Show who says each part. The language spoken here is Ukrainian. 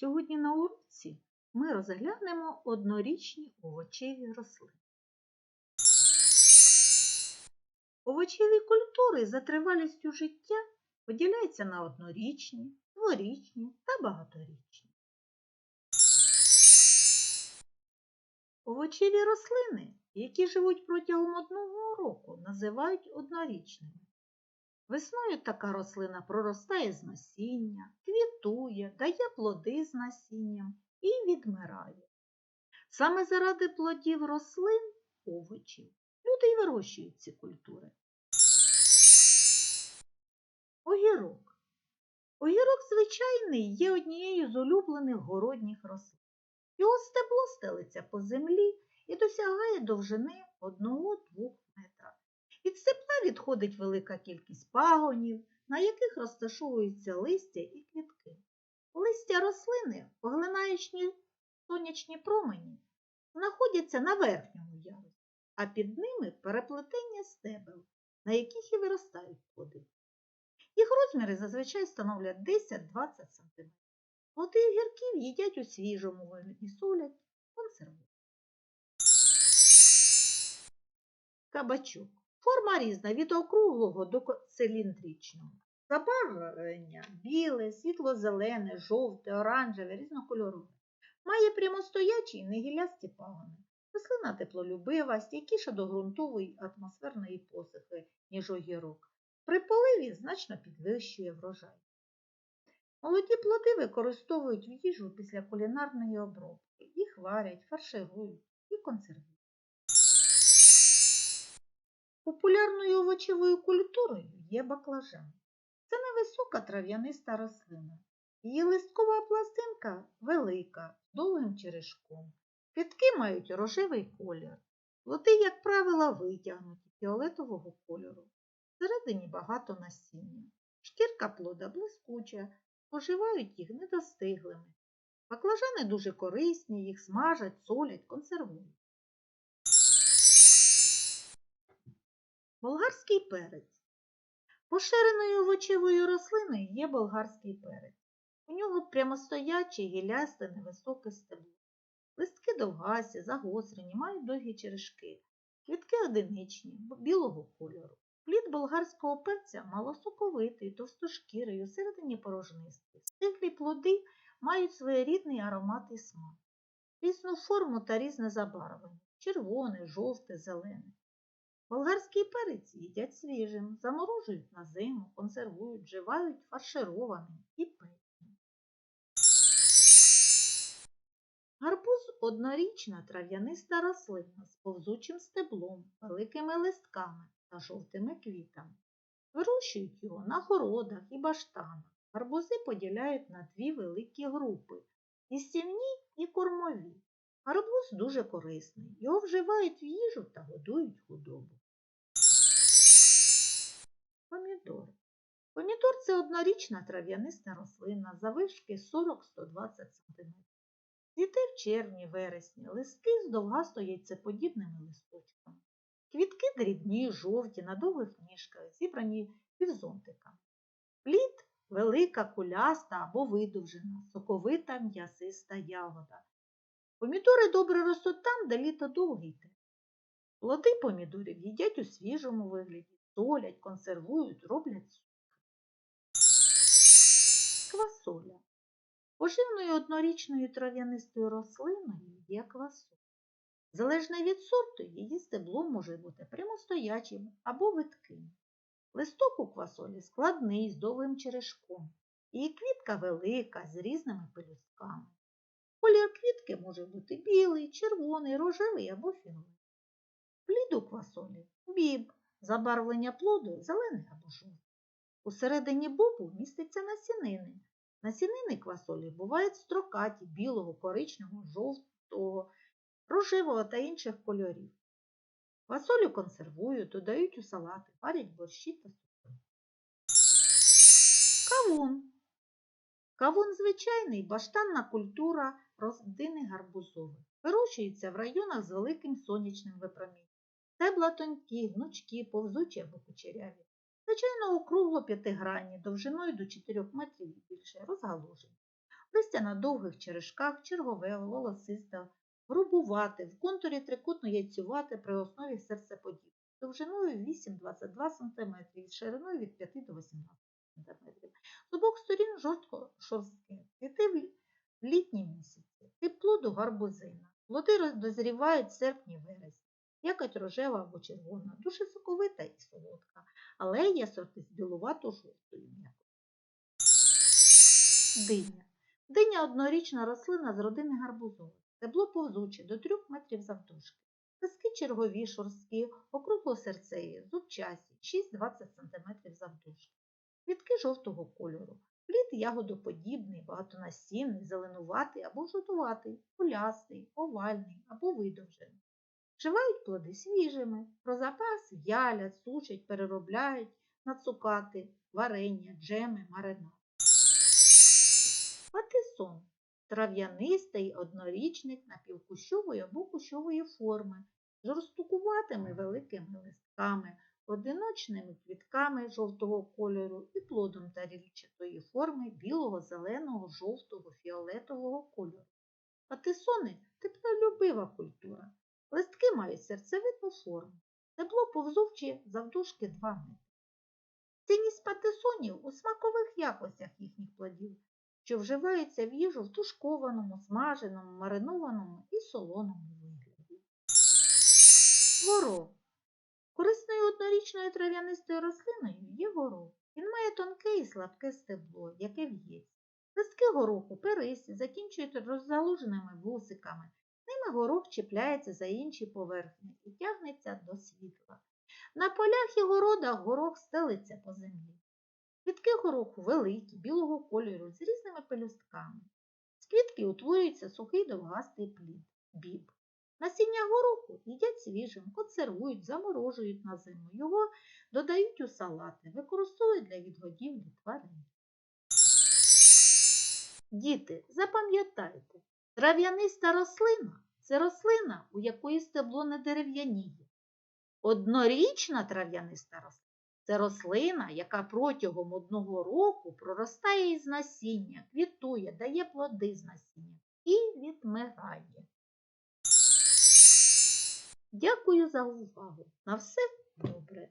Speaker 1: Сьогодні на уроці ми розглянемо однорічні овочеві рослини. Овочеві культури за тривалістю життя поділяються на однорічні, дворічні та багаторічні. Овочеві рослини, які живуть протягом одного року, називають однорічними. Весною така рослина проростає з насіння, квітує, дає плоди з насінням і відмирає. Саме заради плодів рослин, овочів, люди й вирощують ці культури. Огірок. Огірок звичайний є однією з улюблених городніх рослин. Його стебло стелиться по землі і досягає довжини 1-2 метра. Від степла відходить велика кількість пагонів, на яких розташовуються листя і квітки. Листя рослини, поглинаючи сонячні промені, знаходяться на верхньому ярусі, а під ними переплетення стебел, на яких і виростають плоди. Їх розміри зазвичай становлять 10-20 см. Плоди огірків їдять у свіжому вигляді, солять, консервують. Кабачок. Форма різна від округлого до циліндричного. Забарвлення біле, світло-зелене, жовте, оранжеве, різнокольорове. Має прямостоячі негілясті пагони. Рослина теплолюбива, стійкіша до ґрунтової атмосферної посухи, ніж огірок. При поливі значно підвищує врожай. Молоді плоди використовують в їжу після кулінарної обробки. Їх варять, фарширують і консервують. Популярною овочевою культурою є баклажан. Це невисока трав'яниста рослина. Її листкова пластинка велика, з довгим черешком. Квітки мають рожевий колір. Плоди, як правило, витягнуті фіолетового кольору. Всередині багато насіння. Шкірка плода блискуча, споживають їх недостиглими. Баклажани дуже корисні, їх смажать, солять, консервують. Болгарський перець. Поширеною овочевою рослиною є болгарський перець. У нього прямостояче, гілясте, невисоке стебло. Листки довгасі, загострені, мають довгі черешки. Квітки одиничні, білого кольору. Плід болгарського перця малосоковитий, товстошкірий, усередині порожнистий. Стиглі плоди мають своєрідний аромат і смак. Різну форму та різне забарвлення червоне, жовте, зелене. Болгарський перець їдять свіжим, заморожують на зиму, консервують, вживають фаршированим і печеним. Гарбуз однорічна трав'яниста рослина з повзучим стеблом, великими листками та жовтими квітами. Вирощують його на городах і баштанах. Гарбузи поділяють на дві великі групи їстівні і кормові. Гарбуз дуже корисний. Його вживають в їжу та годують худобу. Помідор. Помідор це однорічна трав'яниста рослина завишки 40-120 см. Цвіте в червні, вересні, листки з довгасто яйцеподібними листочками. Квітки дрібні, жовті, на довгих ніжках, зібрані півзонтиками. Плід велика, куляста або видовжена, соковита м'ясиста ягода. Помідори добре ростуть там, де літо довге йде. Плоди помідорів їдять у свіжому вигляді, солять, консервують, роблять суп. Квасоля. Поживною однорічною трав'янистою рослиною є квасоля. Залежно від сорту, її стебло може бути прямостоячим або витким. Листок у квасолі складний з довгим черешком. Її квітка велика з різними пелюстками. Колір квітки може бути білий, червоний, рожевий або фіолетовий. Плід у квасолі біб, забарвлення плоду зелений або жовтий. Усередині бобу міститься насінини. Насінини квасолі бувають строкаті білого, коричневого, жовтого, рожевого та інших кольорів. Квасолю консервують, додають у салати, варять борщі та супи. Кавун. Кавун звичайний баштанна культура родини гарбузових. Вирощується в районах з великим сонячним випромінням. Стебла тонкі, гнучкі, повзучі або кучеряві. Звичайно, округло п'ятигранні, довжиною до 4 метрів і більше, розгалужені. Листя на довгих черешках, чергове, волосисте, грубувате, в контурі трикутно яйцювате при основі серцеподібне, довжиною 8-22 см, шириною від 5 до 18 см. З обох сторін жорстко шорстке, цвіте в літні місяці. Тип плоду гарбузина. Плоди дозрівають в серпні-вересні. Якать рожева або червона, дуже соковита і солодка, але є сорти з білувато-жовтою м'якою. Диня. Диня однорічна рослина з родини гарбузових. Стебло повзуче до 3 метрів завдовжки. Листки чергові, шорсткі, округлосерцеві, зубчасті, 6-20 см завдовжки. Квітки жовтого кольору. Плід ягодоподібний, багатонасінний, зеленуватий або жовтуватий, кулястий, овальний або видовжений. Вживають плоди свіжими, про запас в'ялять, сушать, переробляють на цукати, варення, джеми, маринад. Патисон трав'янистий однорічник напівкущової або кущової форми, жорстокуватими великими листками, одиночними квітками жовтого кольору і плодом тарільчатої форми білого, зеленого, жовтого, фіолетового кольору. Патисони теплолюбива культура. Листки мають серцевидну форму. Тепло повзуче завдовжки 2 метри. Цінність патисонів у смакових якостях їхніх плодів, що вживаються в їжу в тушкованому, смаженому, маринованому і солоному вигляді. Горох. Корисною однорічною трав'янистою рослиною є горох. Він має тонке і слабке стебло, яке в'ється. Листки гороху перисі закінчують розгалуженими вусиками. Ними горох чіпляється за інші поверхні і тягнеться до світла. На полях і городах горох стелиться по землі. Квітки гороху великі, білого кольору, з різними пелюстками. З квітки утворюється сухий довгастий плід біб. Насіння гороху їдять свіжим, консервують, заморожують на зиму. Його додають у салати, використовують для відгодівлі тварин. Діти, запам'ятайте, трав'яниста рослина це рослина, у якої стебло не дерев'яніє. Однорічна трав'яниста рослина це рослина, яка протягом одного року проростає із насіння, квітує, дає плоди з насіння і відмирає. Дякую за увагу. На все добре.